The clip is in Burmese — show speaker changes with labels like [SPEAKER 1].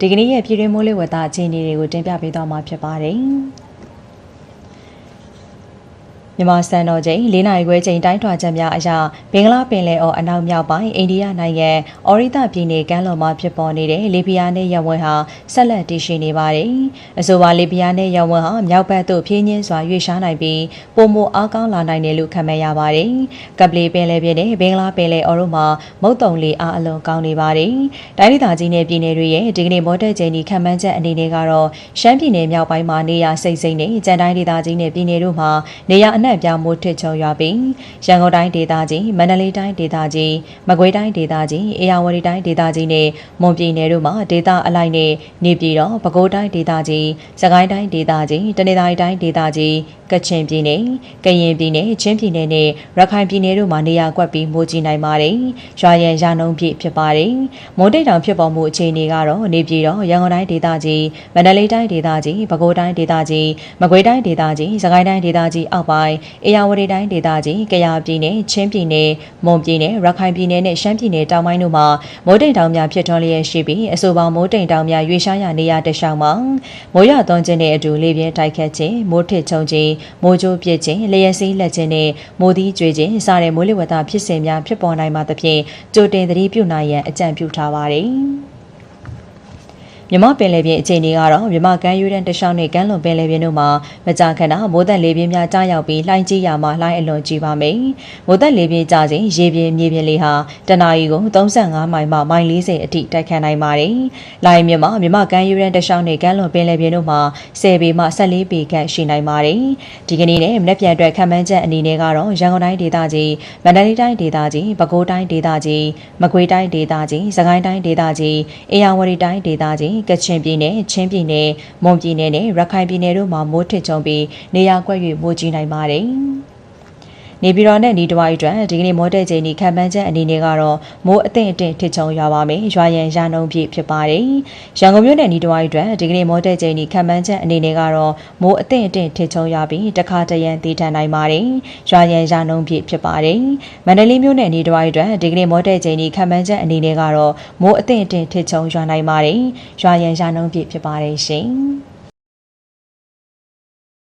[SPEAKER 1] ဒီကနေ့ရဲ့ပြည်တွင်းမိုးလေဝသအခြေအနေတွေကိုတင်ပြပေးသွားမှာဖြစ်ပါတယ်။ မြန်မာစံတော်ချိန်၄နာရီခွဲချိန်တိုင်းထွာချက်များအရဘင်္ဂလားပင်လယ်အော်အနောက်မြောက်ပိုင်းအိန္ဒိယနိုင်ငံအော်ရိတပြည်နယ်ကမ်းလွန်မှာဖြစ်ပေါ်နေတဲ့လေပြင်းနဲ့ရဝန်းဟာဆက်လက်တည်ရှိနေပါတယ်။အဆိုပါလေပြင်းနဲ့ရဝန်းဟာမြောက်ဘက်သို့ဖြင်းညင်းစွာရွေ့ရှားနိုင်ပြီးပုံမအားကောင်းလာနိုင်တယ်လို့ခန့်မှန်းရပါတယ်။ကပလီပင်လယ်ပြင်နဲ့ဘင်္ဂလားပင်လယ်အော်တို့မှာမုတ်တုံလေအားအလွန်ကောင်းနေပါတယ်။တိုင်းဒေသကြီးနယ်ပြည်နယ်တွေရဲ့ဒီကနေ့မော်တက်ချိန်ဒီခန့်မှန်းချက်အနေနဲ့ကတော့ရှမ်းပြည်နယ်မြောက်ပိုင်းမှာနေရာစိတ်စိမ့်နဲ့ကြံတိုင်းဒေသကြီးနယ်ပြည်နယ်တို့မှာနေရာအနှံ့ပြားမိုးထစ်ချုံရွာပြီးရန်ကုန်တိုင်းဒေသကြီးမန္တလေးတိုင်းဒေသကြီးမကွေးတိုင်းဒေသကြီးအေရဝတီတိုင်းဒေသကြီးနဲ့မွန်ပြည်နယ်တို့မှာဒေသအလိုက်နဲ့နေပြည်တော်ပဲခူးတိုင်းဒေသကြီးစကိုင်းတိုင်းဒေသကြီးတနင်္သာရီတိုင်းဒေသကြီးကချင်ပြည်နယ်ကရင်ပြည်နယ်ချင်းပြည်နယ်နဲ့ရခိုင်ပြည်နယ်တို့မှာနေရာကွက်ပြီးမိုးကြီးနိုင်ပါတယ်။ရွာရန်ရာနှုန်းပြည့်ဖြစ်ပါတယ်။မွန်တိတ်တောင်ဖြစ်ပေါ်မှုအခြေအနေကတော့နေပြည်တော်ရန်ကုန်တိုင်းဒေသကြီးမန္တလေးတိုင်းဒေသကြီးပဲခူးတိုင်းဒေသကြီးမကွေးတိုင်းဒေသကြီးစကိုင်းတိုင်းဒေသကြီးအောက်ပိုင်းအေရဝတီတိုင်းဒေသကြီးကယားပြည်နယ်ချင်းပြည်နယ်မွန်ပြည်နယ်ရခိုင်ပြည်နယ်နဲ့ရှမ်းပြည်နယ်တောင်ပိုင်းတို့မှာမိုးတိမ်တောင်များဖြစ်ထွန်းလျက်ရှိပြီးအဆိုပါမိုးတိမ်တောင်များရွေရှားရနေရတခြားမှာမိုးရသွန်းခြင်းနဲ့အတူလေပြင်းတိုက်ခတ်ခြင်းမိုးထစ်ချုံခြင်းမိုးကြိုးပြစ်ခြင်းလျှက်စီးလက်ခြင်းနဲ့မိုးသီးကျွေခြင်းစတဲ့မိုးလေဝသဖြစ်စဉ်များဖြစ်ပေါ်နိုင်မှာသဖြင့်ကြိုတင်သတိပြုနိုင်ရန်အကြံပြုထားပါတယ်။ မြမပင်လယ်ပြင်အခြေအနေကတော့မြမကမ်းရိုးတန်းတလျှောက်နဲ့ကမ်းလွန်ပင်လယ်ပြင်တို့မှာမကြာခဏမိုးသက်လေပြင်းများကြားရောက်ပြီးလှိုင်းကြီးရာမှာလှိုင်းအလွန်ကြီးပါမယ်။မိုးသက်လေပြင်းကြစဉ်ရေပြင်မြေပြင်လေဟာတနအီကို35မိုင်မှမိုင်40အထိတိုက်ခတ်နိုင်ပါတယ်။လှိုင်းမြမမြမကမ်းရိုးတန်းတလျှောက်နဲ့ကမ်းလွန်ပင်လယ်ပြင်တို့မှာ10ပေမှ14ပေခန့်ရှိနိုင်ပါတယ်။ဒီကနေ့နဲ့မနေ့ပြန်အတွက်ခံမှန်းချက်အနေနဲ့ကတော့ရန်ကုန်တိုင်းဒေသကြီးမန္တလေးတိုင်းဒေသကြီးပဲခူးတိုင်းဒေသကြီးမကွေးတိုင်းဒေသကြီးစကိုင်းတိုင်းဒေသကြီးအေရဝတီတိုင်းဒေသကြီးကချင်ပြည်နယ်ချင်းပြည်နယ်မွန်ပြည်နယ်နဲ့ရခိုင်ပြည်နယ်တို့မှာမိုးထစ်ချုံပြီးနေရာကွက်၍မိုးကြီးနိုင်ပါတယ်။ နေပြည်တော်နဲ့နီးတဝိုက်အတွက်ဒီကနေ့မော်တက်ချိန်ဒီခံမှန်းချက်အနေနဲ့ကတော့မိုးအသင့်အင့်ထစ်ချုံရွာပါမယ်။ရွာရန်ရနှုံပြည့်ဖြစ်ပါတယ်။ရန်ကုန်မြို့နယ်နီးတဝိုက်အတွက်ဒီကနေ့မော်တက်ချိန်ဒီခံမှန်းချက်အနေနဲ့ကတော့မိုးအသင့်အင့်ထစ်ချုံရွာပြီးတခါတရံတည်ထန်နိုင်ပါတယ်။ရွာရန်ရနှုံပြည့်ဖြစ်ပါတယ်။မန္တလေးမြို့နယ်နီးတဝိုက်အတွက်ဒီကနေ့မော်တက်ချိန်ဒီခံမှန်းချက်အနေနဲ့ကတော့မိုးအသင့်အင့်ထစ်ချုံရွာနိုင်ပါတယ်။ရွာရန်ရနှုံပြည့်ဖြစ်ပါတယ်ရှင်။